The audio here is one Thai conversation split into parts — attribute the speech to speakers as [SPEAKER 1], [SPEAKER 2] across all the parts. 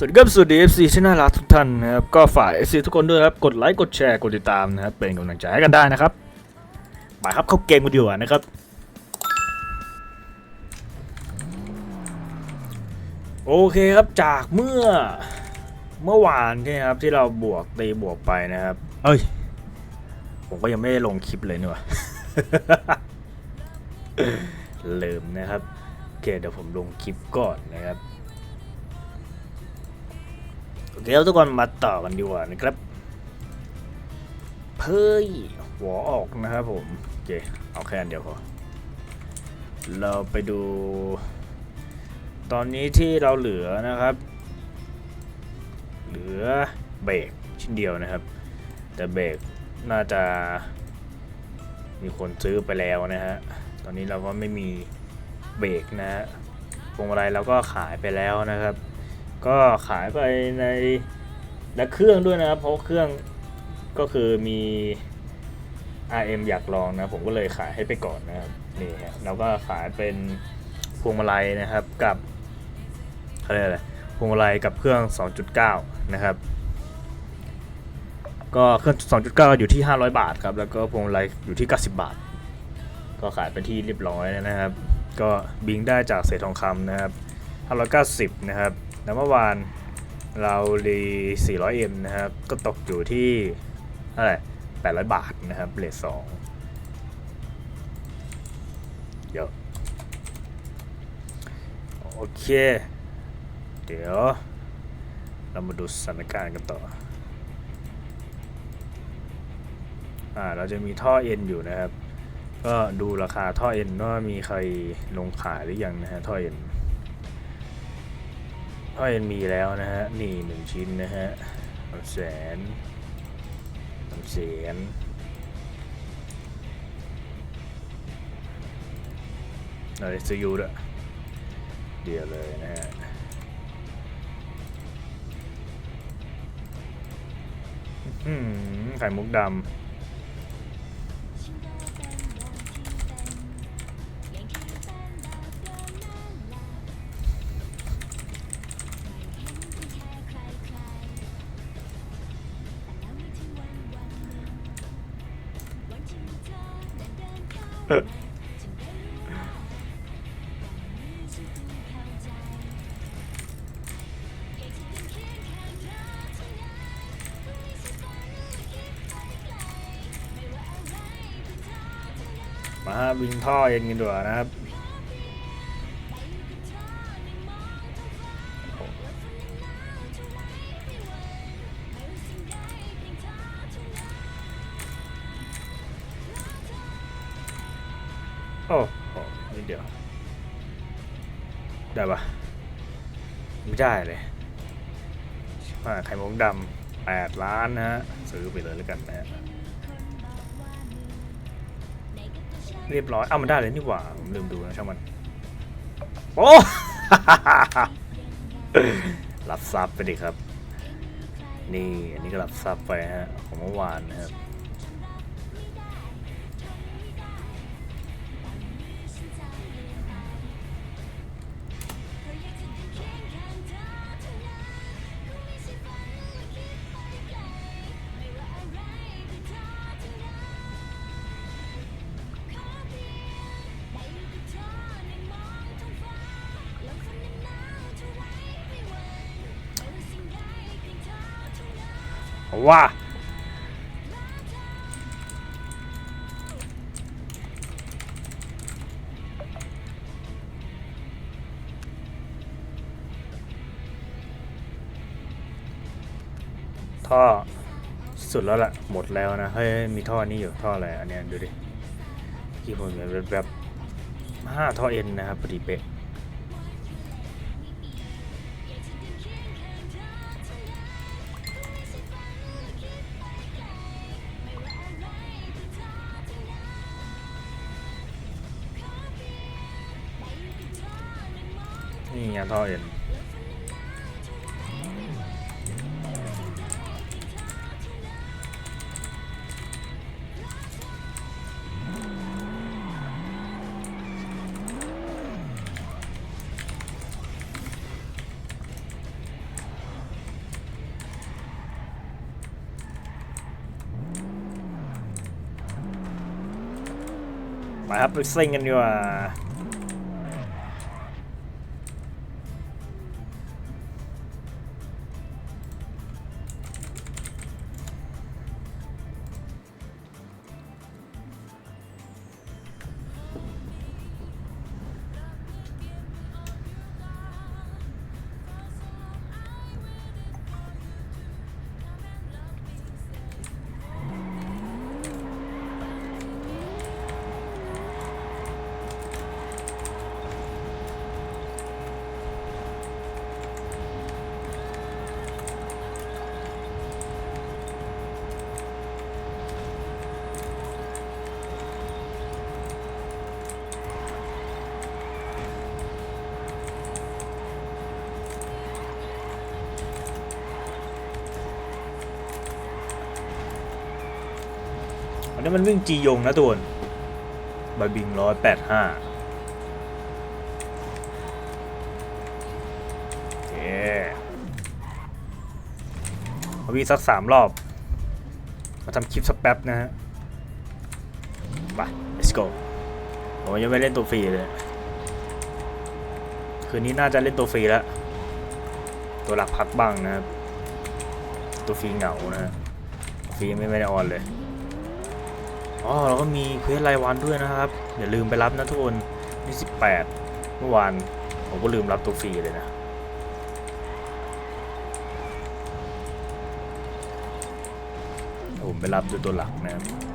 [SPEAKER 1] สวัสดีครับสวัสดี FC ที่น่ารักทุกท่านนะครับก็ฝ่าย FC ทุกคนด้วยนะครับกดไลค์กดแชร์กดติดตามนะครับเป็นกำลังใจให้กันได้นะครับไปครับเข้าเกมกันดีกว่านะครับโอเคครับจากเมื่อเมื่อวานใช่ไหมครับที่เราบวกตีบวกไปนะครับ เอ้ย ผมก็ยังไม่ได้ลงคลิปเลยนี่หว่าลืมนะครับโอเคเดี๋ยวผมลงคลิปก่อนนะครับโอ เคแล้วทุกคนมาต่อกันดีกว่านะครับเพ้ยหัวออกนะครับผมโอเคเอาแค่อันเดียวพอเราไปดู ตอนนี้ที่เราเหลือนะครับ เหลือเบรกชิ้นเดียวนะครับ แต่เบรกน่าจะมีคนซื้อไปแล้วนะฮะตอนนี้เราก็ไม่มีเบรกนะฮะพวงมาลัยเราก็ขายไปแล้วนะครับ ก็ขายไปในและเครื่องด้วยนะครับ เพราะเครื่องก็คือมี RM อยากลองนะ ผมก็เลยขายให้ไปก่อนนะครับนี่ฮะเราก็ขายเป็นพวงมาลัยนะครับกับเขาเรียกอะไรพวงมาลัยกับเครื่อง 2.9 นะครับ ก็เครื่อง 2.9 อยู่ที่ 500 บาทครับ แล้วก็พวงมาลัยอยู่ที่ 90 บาท ก็ขายเป็นที่เรียบร้อยแล้วนะครับ ก็บิงได้จากเศษทองคำนะครับ 590 นะครับ แล้วเมื่อวานเรารี 400M นะครับ ก็ตกอยู่ที่เท่าไหร่800 บาทนะครับเลทสองเดี๋ยวโอเค เดี๋ยว เรามาดูสถานการณ์กันต่อ อ่า เราจะมีท่อเอ็นอยู่นะครับ ก็ดูราคาท่อเอ็นว่ามีใครลงขายหรือยังนะฮะท่อเอ็น อเอ็นมีแล้วนะฮะ นี่หนึ่งชิ้นนะฮะสามแสนสามแสนอะไรซื้อยูด้วยเดียวเลยนะฮะอืมไข่มุกดำ ท่อเองกันดีกว่านะครับโอ้โหนิดเดียว ได้ปะไม่ได้เลยไข่มุกดำแปดล้านนะฮะ ซื้อไปเลยแล้วกันนะฮะ เรียบร้อย เอามันได้เลยนี่หว่า ผมลืมดูนะช่างมัน โอ้ รับซับไปดิครับ นี่ อันนี้ก็รับซับไปฮะ ของเมื่อวานนะครับ ว่าท่อสุดแล้วล่ะ หมดแล้วนะ เฮ้ย มีท่อนี้อยู่ท่ออะไร อันเนี้ยดูดิที่ผมเห็นแบบแบบห้าท่อเอ็นนะครับพอดีเป๊ะ เงี้ยท่อเอ็นมาครับไปซิ่งกันดีกว่า อันนี้มันวิ่งจียงนะตัวบายบิงร้อยแปดห้าโอเคเอาวิ่งสักสามรอบ มาทำคลิปสักแป๊บนะฮะไป let's go ผมยังไม่เล่นตัวฟรีเลย คืนนี้น่าจะเล่นตัวฟรีแล้ว ตัวหลักพักบ้างนะครับ ตัวฟรีเหงานะ ฟรียังไม่ไม่ได้ออนเลย อ๋อเราก็มีเควสรายวันด้วยนะครับอย่าลืมไปรับนะทุกคนที่18 เมื่อวานผมก็ลืมรับตัวฟรีเลยนะผมไปรับด้วยตัวหลักนะครับ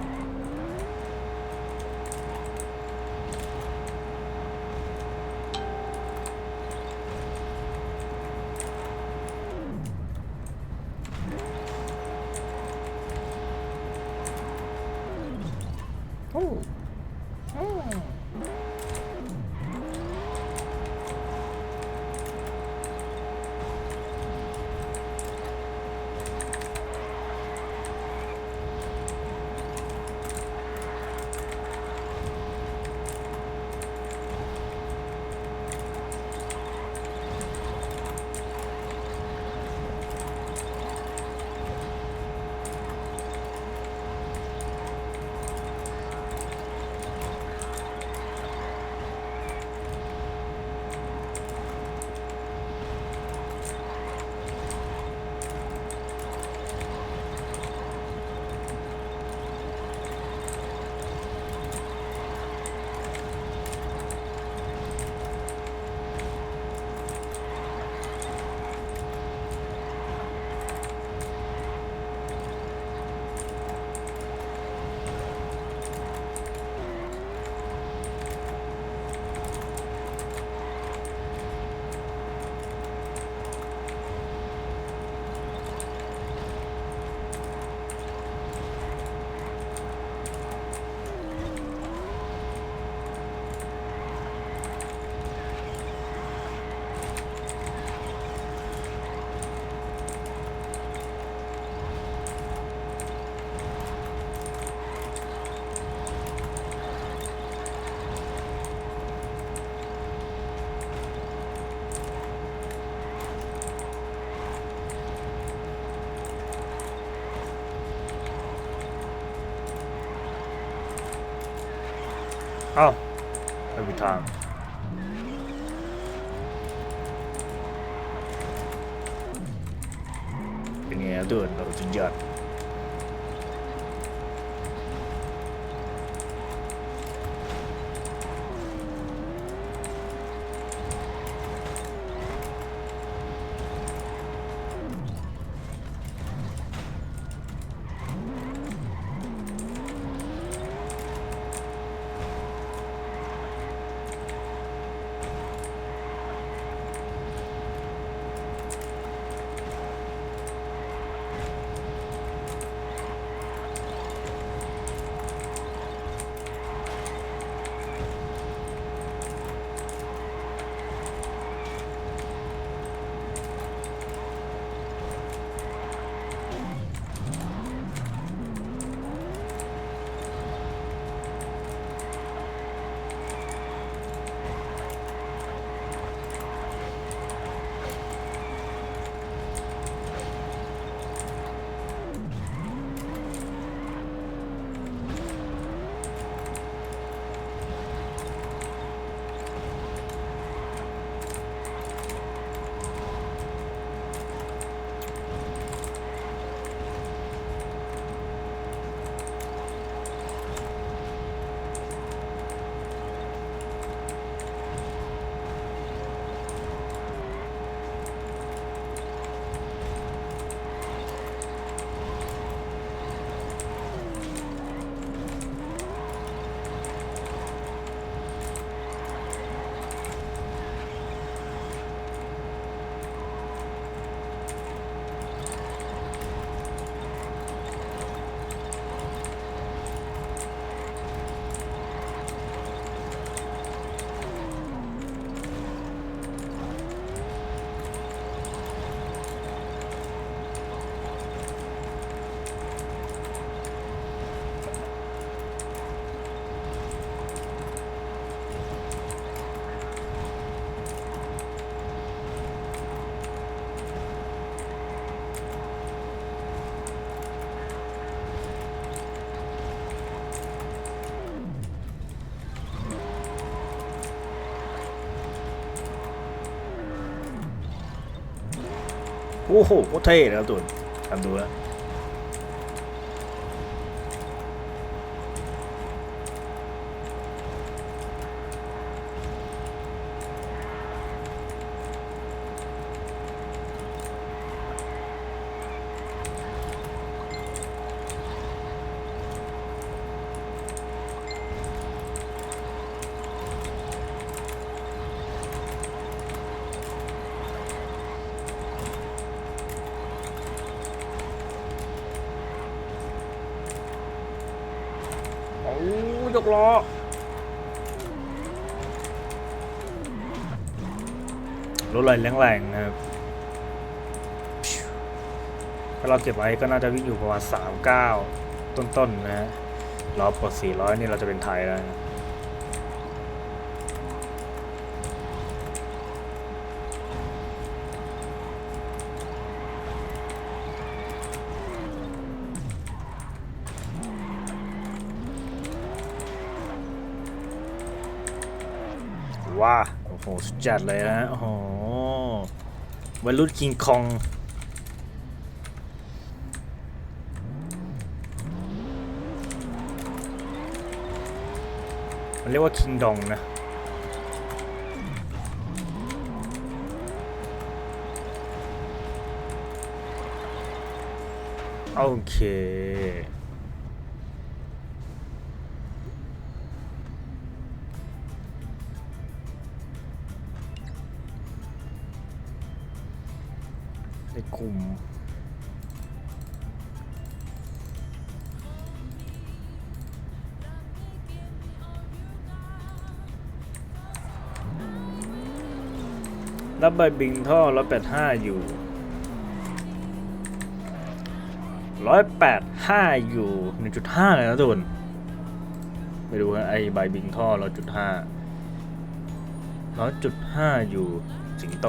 [SPEAKER 1] อ้าไม่มีทาง เป็นไงครับทุกคนเราสุดยอด อ้โหโคตรเท่เลยครับตุนทำดูแล้วโอ้ย กล้อรถไหลแรงๆนะครับถ้าเราเก็บไว้ก็น่าจะวิ่งอยู่ประมาณ39 ต้นๆนะฮะรอปลด400 นี่เราจะเป็นไทยแล้วนะ ว้าโอ้โหสุดจัดเลยนะโอ้โหวัยรุ่นคิงคองมันเรียกว่าคิงดองนะโอเค ในกลุ่มรับใบบิงท่อร้อยแปดห้าอยู่ร้อยแปดห้าอยู่หนึ่งจุดห้าเลยนะทุนไปดูฮะไอใบบิงท่อร้อยจุดห้าร้อยจุดห้าอยู่สิงโต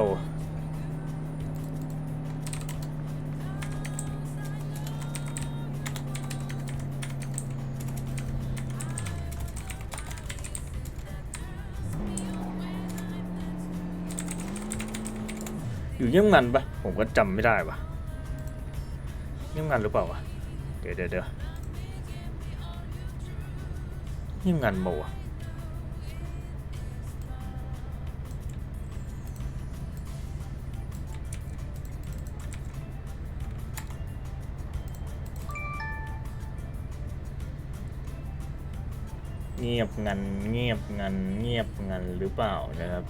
[SPEAKER 1] อยู่เยี่ยมงันปะผมก็จำไม่ได้ปะเยี่ยมงันหรือเปล่าวะเดี๋ยวเดี๋ยวเดี๋ยวเยี่ยมงันโมวะเงียบงันเงียบงันเงียบงันหรือเปล่านะครับ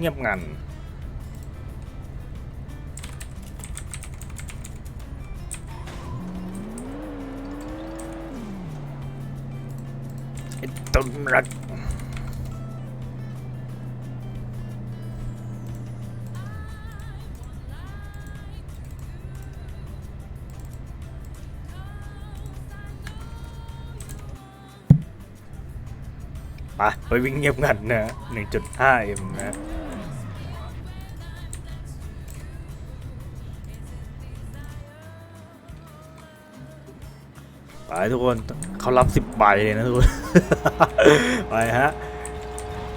[SPEAKER 1] เงียบงันไอ้ต้นรักไปไปวิ่งเงียบงันนะ 1.5M นะ ทุกคนเขารับสิบใบเลยนะทุกคน ไปฮะ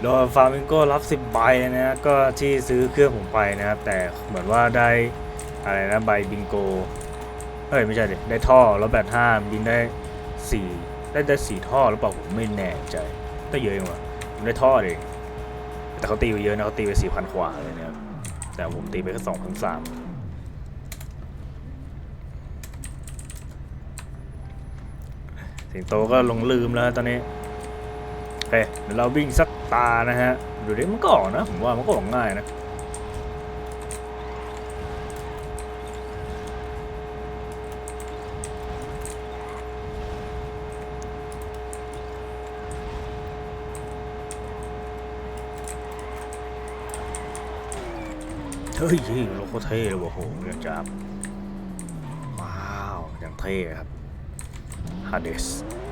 [SPEAKER 1] โดนฟาร์มิงโก้รับสิบใบนะฮะก็ที่ซื้อเครื่องผมไปนะครับ แต่เหมือนว่าได้อะไรนะใบบิงโกเฮ้ยไม่ใช่ดิได้ท่อแล้วแบตห้าบินได้สี่ได้ได้สี่ท่อหรือเปล่าผมไม่แน่ใจก็เยอะเองว่ะผมได้ท่อเองแต่เขาตีไปเยอะนะเขาตีไปสี่พันกว่าเลยนะครับแต่ผมตีไปแค่สองพันสาม สิงโตก็หลงลืมแล้วตอนนี้โอเคเดี๋ยวเราวิ่งสักตานะฮะดูดิมันก็ออกนะผมว่ามันก็ออกง่ายนะเฮ้ยโลโคเท่เลยว่ะโหเรื่องจับว้าวอย่างเท่ครับ ฮ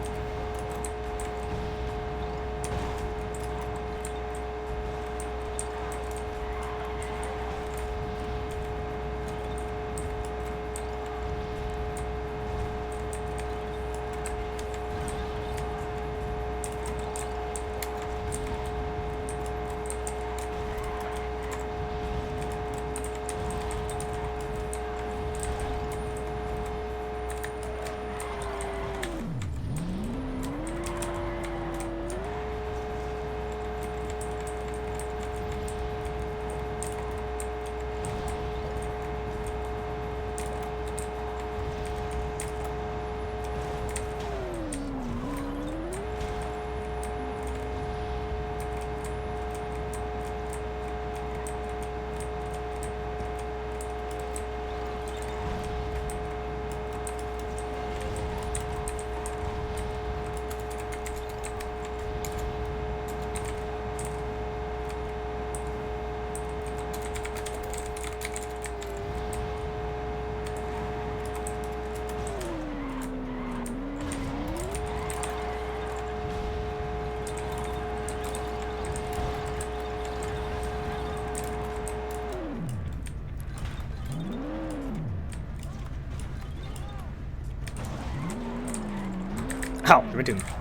[SPEAKER 1] าเดส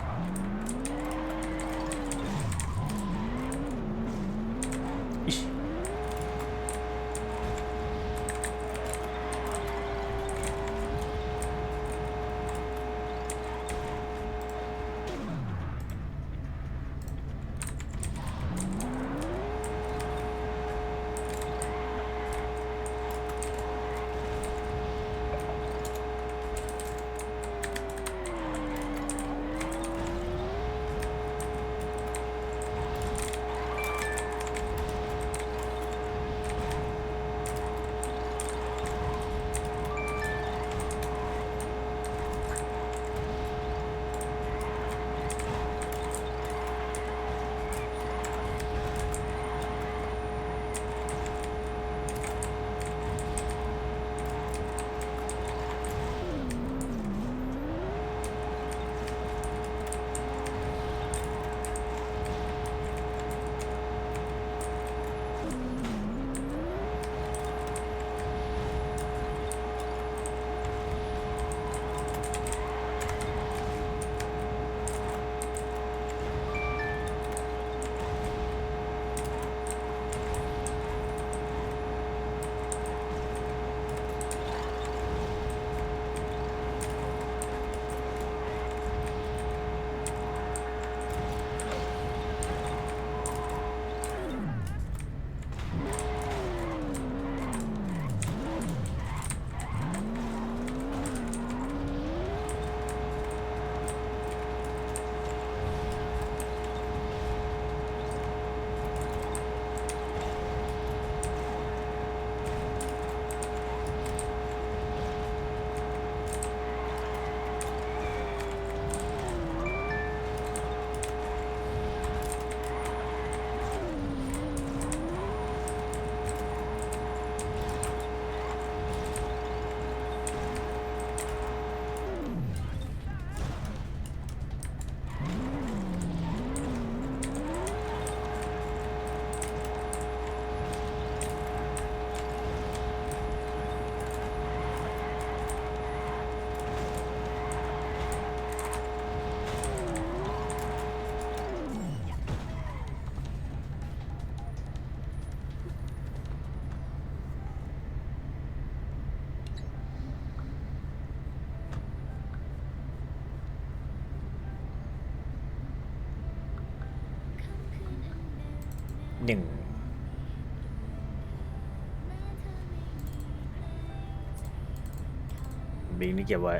[SPEAKER 1] บิงนี่เก็บไว้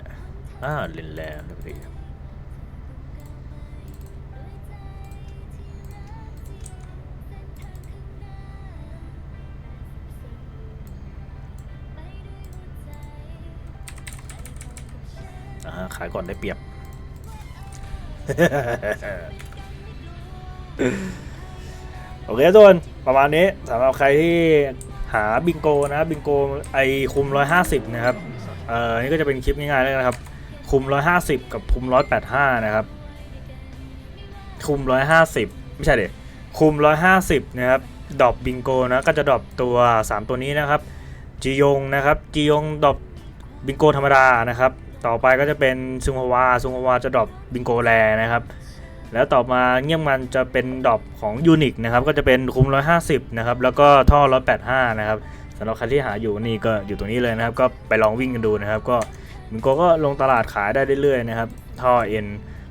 [SPEAKER 1] อ่าเลนแล้วพอดีขายก่อนได้เปรียบ โอเคทุกคนประมาณนี้สำหรับใครที่หาบิงโกนะ บิงโกไอคุม 150 นะครับ เอ่อนี่ก็จะเป็นคลิปง่ายๆแล้วนะครับ คุม 150 กับคุม 185 นะครับ คุม 150 ไม่ใช่เด็คุม 150 นะครับดรอปบิงโกนะ ก็จะดรอปตัว 3 ตัวนี้นะครับ จียงนะครับ จียงดรอปบิงโกธรรมดานะครับ ต่อไปก็จะเป็นซุงฮวา ซุงฮวาจะดรอปบิงโกแรนะครับ แล้วต่อมาเงี่ยงมันจะเป็นดรอปของยูนิคนะครับ ก็จะเป็นคุม 150 นะครับ แล้วก็ท่อ 185 นะครับ สำหรับใครที่หาอยู่นี่ก็อยู่ตรงนี้เลยนะครับ ก็ไปลองวิ่งกันดูนะครับ ก็บิงโกก็ลงตลาดขายได้เรื่อยๆนะครับ ท่อเอ็น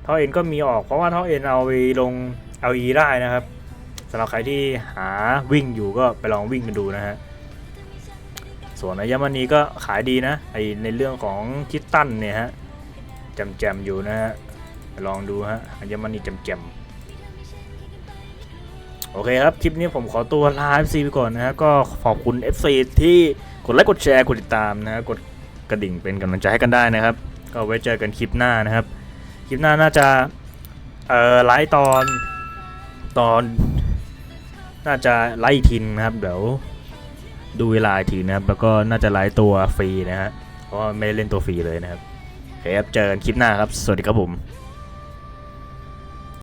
[SPEAKER 1] ท่อเอ็นก็มีออกเพราะว่าท่อเอ็นเอาไปลง LE ได้นะครับสำหรับใครที่หาวิ่งอยู่ก็ไปลองวิ่งกันดูนะฮะส่วนอัญมณีก็ขายดีนะไอในเรื่องของคิตตันเนี่ยฮะแจมๆอยู่นะฮะลองดูฮะอัญมณีแจมๆ โอเคครับ คลิปนี้ผมขอตัวลา FC ไปก่อนนะฮะก็ขอบคุณ FC ที่กดไลค์กดแชร์กดติดตามนะฮะกดกระดิ่งเป็นกำลังใจให้กันได้นะครับ ก็ไว้เจอกันคลิปหน้านะครับ คลิปหน้าน่าจะเอ่อไลฟ์ตอนตอน น่าจะไลฟ์อีกทีนึงนะครับ เดี๋ยวดูเวลาอีกทีนะครับ แล้วก็น่าจะไลฟ์ตัวฟรีนะฮะเพราะว่าไม่ได้เล่นตัวฟรีเลยนะครับโอเคครับเจอกันคลิปหน้าครับ สวัสดีครับผม